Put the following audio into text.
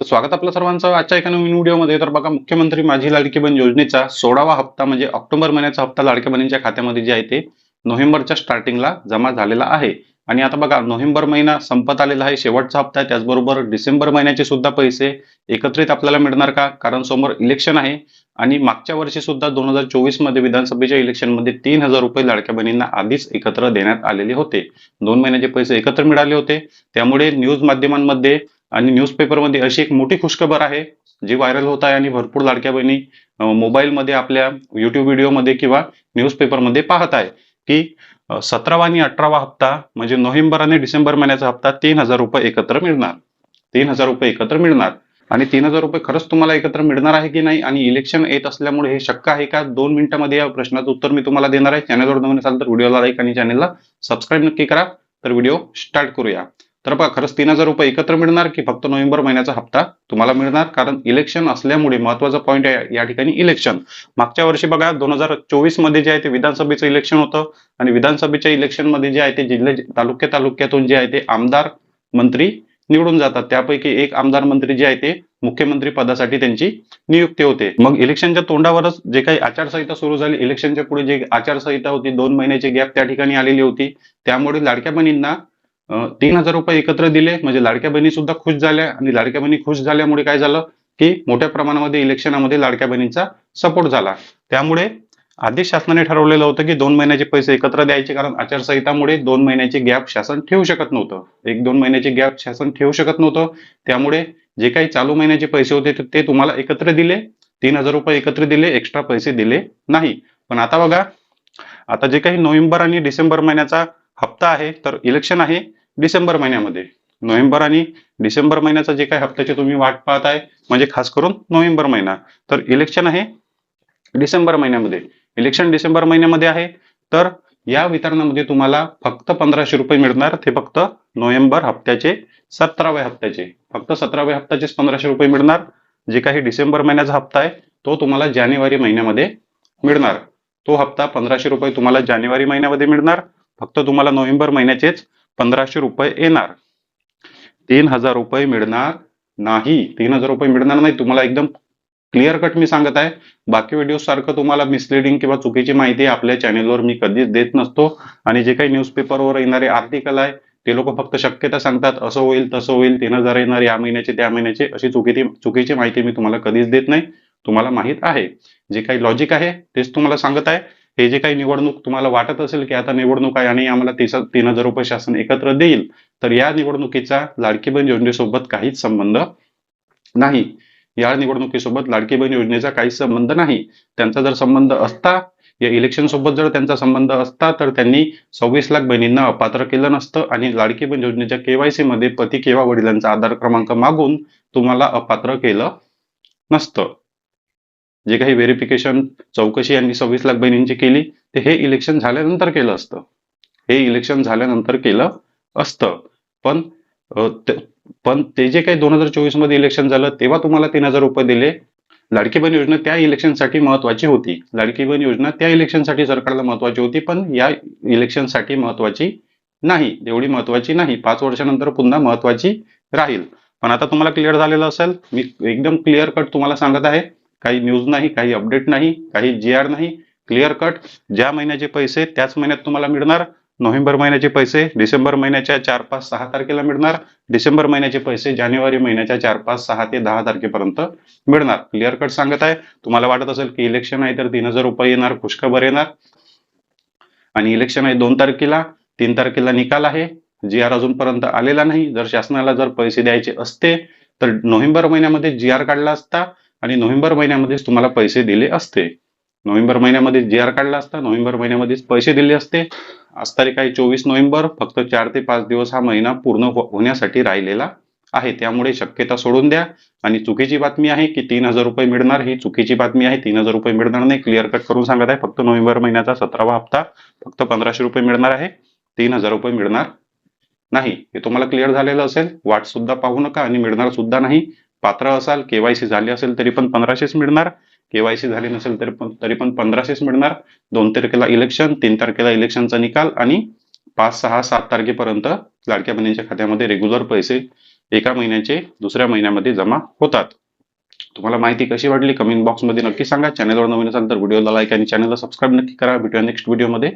तर स्वागत आपलं सर्वांचं आजच्या एका नवीन व्हिडिओमध्ये. तर बघा मुख्यमंत्री माझी लाडकी बहीण योजनेचा सोळावा हप्ता म्हणजे ऑक्टोबर महिन्याचा हप्ता लाडक्या बहिणींच्या खात्यामध्ये जे आहे ते नोव्हेंबरच्या स्टार्टिंगला जमा झालेला आहे. आणि आता बघा नोव्हेंबर महिना संपत आलेला आहे. शेवटचा हप्ता आहे. त्याचबरोबर डिसेंबर महिन्याचे सुद्धा पैसे एकत्रित आपल्याला मिळणार का? कारण समोर इलेक्शन आहे. आणि मागच्या वर्षी सुद्धा दोन हजार चोवीसमध्ये विधानसभेच्या इलेक्शनमध्ये तीन हजार रुपये लाडक्या बहिणींना आधीच एकत्र देण्यात आलेले होते. दोन महिन्याचे पैसे एकत्र मिळाले होते. त्यामुळे न्यूज माध्यमांमध्ये आणि न्यूजपेपरमध्ये अशी एक मोठी खुशखबर आहे जी व्हायरल होत आहे आणि भरपूर लाडक्या बहिणी मोबाईलमध्ये आपल्या युट्यूब व्हिडिओमध्ये किंवा न्यूजपेपरमध्ये पाहत आहे की सतरावा आणि अठरावा हप्ता म्हणजे नोव्हेंबर आणि डिसेंबर महिन्याचा हप्ता तीन हजार रुपये एकत्र मिळणार. तीन हजार रुपये एकत्र मिळणार. आणि तीन हजार रुपये खरंच तुम्हाला एकत्र मिळणार आहे की नाही? आणि इलेक्शन येत असल्यामुळे हे शक्य आहे का? दोन मिनिटांमध्ये या प्रश्नाचं उत्तर मी तुम्हाला देणार आहे. चॅनलवर नवीन असाल तर व्हिडिओला लाईक आणि चॅनलला सबस्क्राईब नक्की करा. तर व्हिडिओ स्टार्ट करूया. तर बघा खरंच तीन हजार रुपये एकत्र मिळणार की फक्त नोव्हेंबर महिन्याचा हप्ता तुम्हाला मिळणार? कारण इलेक्शन असल्यामुळे महत्त्वाचा पॉईंट आहे या ठिकाणी इलेक्शन मागच्या वर्षी बघा दोन हजार चोवीसमध्ये जे आहे ते विधानसभेचं इलेक्शन होतं. आणि विधानसभेच्या इलेक्शनमध्ये जे आहे ते जिल्हे तालुक्या तालुक्यातून जे आहे ते आमदार मंत्री निवडून जातात. त्यापैकी एक आमदार मंत्री जे आहे ते मुख्यमंत्री पदासाठी त्यांची नियुक्ती होते. मग इलेक्शनच्या तोंडावरच जे काही आचारसंहिता सुरू झाली इलेक्शनच्या पुढे जे आचारसंहिता होती दोन महिन्याची गॅप त्या ठिकाणी आलेली होती. त्यामुळे लाडक्या बहिणींना तीन हजार रुपये एकत्र दिले. म्हणजे लाडक्या बहिणी सुद्धा खुश झाल्या आणि लाडक्या बहिणी खुश झाल्यामुळे काय झालं की मोठ्या प्रमाणामध्ये इलेक्शनामध्ये लाडक्या बहिणींचा सपोर्ट झाला. त्यामुळे आधी शासनाने ठरवलेलं होतं की दोन महिन्याचे पैसे एकत्र द्यायचे कारण आचारसंहितामुळे दोन महिन्याची गॅप शासन ठेवू शकत नव्हतं. एक दोन महिन्याची गॅप शासन ठेवू शकत नव्हतं. त्यामुळे जे काही चालू महिन्याचे पैसे होते ते तुम्हाला एकत्र दिले. तीन हजार रुपये एकत्र दिले एक्स्ट्रा पैसे दिले नाही. पण आता बघा आता जे काही नोव्हेंबर आणि डिसेंबर महिन्याचा हप्ता आहे तर इलेक्शन आहे. डिसेंबर महिन्यामध्ये. नोव्हेंबर आणि डिसेंबर महिन्याचा जे काही हप्त्याची तुम्ही वाट पाहत आहे म्हणजे खास करून नोव्हेंबर महिना. तर इलेक्शन आहे डिसेंबर महिन्यामध्ये. इलेक्शन डिसेंबर महिन्यामध्ये आहे. तर या वितरणामध्ये तुम्हाला फक्त पंधराशे रुपये मिळणार. ते फक्त नोव्हेंबर हप्त्याचे सतराव्या हप्त्याचे. फक्त सतराव्या हप्त्याचेच पंधराशे रुपये मिळणार. जे काही डिसेंबर महिन्याचा हप्ता आहे तो तुम्हाला जानेवारी महिन्यामध्ये मिळणार. तो हप्ता पंधराशे रुपये तुम्हाला जानेवारी महिन्यामध्ये मिळणार. फक्त तुम्हाला नोव्हेंबर महिन्याचेच पंधराशे रुपये येणार. तीन हजार रुपये मिळणार नाही. तीन हजार रुपये मिळणार नाही. तुम्हाला एकदम क्लिअर कट मी सांगत आहे. बाकी व्हिडिओ सारखं तुम्हाला मिसलिडिंग किंवा चुकीची माहिती आपल्या चॅनेलवर मी कधीच देत नसतो. आणि जे काही न्यूजपेपरवर येणारे आर्टिकल आहे ते लोक फक्त शक्यता सांगतात असं होईल तसं होईल तीन हजार येणार या महिन्याचे त्या महिन्याचे अशी चुकीची चुकीची माहिती मी तुम्हाला कधीच देत नाही. तुम्हाला माहीत आहे. जे काही लॉजिक आहे तेच तुम्हाला सांगत आहे. हे जे काही निवडणूक तुम्हाला वाटत असेल की आता निवडणूक आहे आणि आम्हाला तीन हजार रुपये शासन एकत्र देईल तर या निवडणुकीचा लाडकी बहीण योजनेसोबत काहीच संबंध नाही. या निवडणुकीसोबत लाडकी बहीण योजनेचा काहीच संबंध नाही. त्यांचा जर संबंध असता या इलेक्शन सोबत जर त्यांचा संबंध असता तर त्यांनी सव्वीस लाख बहिणींना अपात्र केलं नसतं आणि लाडकी बहीण योजनेच्या केवायसी मध्ये पती किंवा वडिलांचा आधार क्रमांक मागून तुम्हाला अपात्र केलं नसतं. जे काही व्हेरिफिकेशन चौकशी यांनी सव्वीस लाख बहिणींची केली ते हे इलेक्शन झाल्यानंतर केलं असतं. हे इलेक्शन झाल्यानंतर केलं असतं. पण पण ते जे काही दोन हजार चोवीसमध्ये इलेक्शन झालं तेव्हा तुम्हाला तीन हजार रुपये दिले. लाडकी बहीण योजना त्या इलेक्शनसाठी महत्वाची होती. लाडकी बहीण योजना त्या इलेक्शनसाठी सरकारला महत्वाची होती पण या इलेक्शनसाठी महत्वाची नाही. एवढी महत्वाची नाही. पाच वर्षानंतर पुन्हा महत्वाची राहील. पण आता तुम्हाला क्लिअर झालेलं असेल. मी एकदम क्लिअर कट तुम्हाला सांगत आहे. काही न्यूज नाही काही अपडेट नाही काही जी आर नाही क्लिअर कट ज्या महिन्याचे पैसे त्याच महिन्यात तुम्हाला मिळणार. नोव्हेंबर महिन्याचे पैसे डिसेंबर महिन्याच्या चार पाच सहा तारखेला मिळणार. डिसेंबर महिन्याचे पैसे जानेवारी महिन्याच्या चार पाच सहा ते दहा तारखेपर्यंत मिळणार. क्लिअर कट सांगत आहे. तुम्हाला वाटत असेल की इलेक्शन आहे तर तीन हजार रुपये येणार खुशखबर येणार. आणि इलेक्शन आहे दोन तारखेला. तीन तारखेला निकाल आहे. जी आर अजूनपर्यंत आलेला नाही. जर शासनाला जर पैसे द्यायचे असते तर नोव्हेंबर महिन्यामध्ये जी आर काढला असता आणि नोव्हेंबर महिन्यामध्येच तुम्हाला पैसे दिले असते. नोव्हेंबर महिन्यामध्ये जी आर काढला असता नोव्हेंबर महिन्यामध्येच पैसे दिले असते. आज तारीख आहे चोवीस नोव्हेंबर फक्त चार ते पाच दिवस हा महिना पूर्ण हो-, होण्यासाठी राहिलेला आहे. त्यामुळे शक्यता सोडून द्या. आणि चुकीची बातमी आहे की तीन हजार रुपये मिळणार ही चुकीची बातमी आहे. तीन हजार रुपये मिळणार नाही क्लिअर कट करून सांगत आहे. फक्त नोव्हेंबर महिन्याचा सतरावा हप्ता फक्त पंधराशे रुपये मिळणार आहे. तीन हजार रुपये मिळणार नाही. हे तुम्हाला क्लिअर झालेलं असेल. वाट सुद्धा पाहू नका आणि मिळणार सुद्धा नाही. पात्र असाल केवायसी झाली असेल तरी पण पंधराशेच मिळणार केवायसी झाली नसेल तरी पण तरी पण पंधराशेच मिळणार. दोन तारखेला इलेक्शन तीन तारखेला इलेक्शनचा निकाल आणि पाच सहा सात तारखेपर्यंत लाडक्या बहिणींच्या खात्यामध्ये रेग्युलर पैसे एका महिन्याचे दुसऱ्या महिन्यामध्ये जमा होतात. तुम्हाला माहिती कशी वाटली? कमेंट बॉक्समध्ये नक्की सांगा. चॅनलवर नवीन असाल तर व्हिडिओला लाईक आणि चॅनलला सबस्क्राईब नक्की करा. भेटूया नेक्स्ट व्हिडिओमध्ये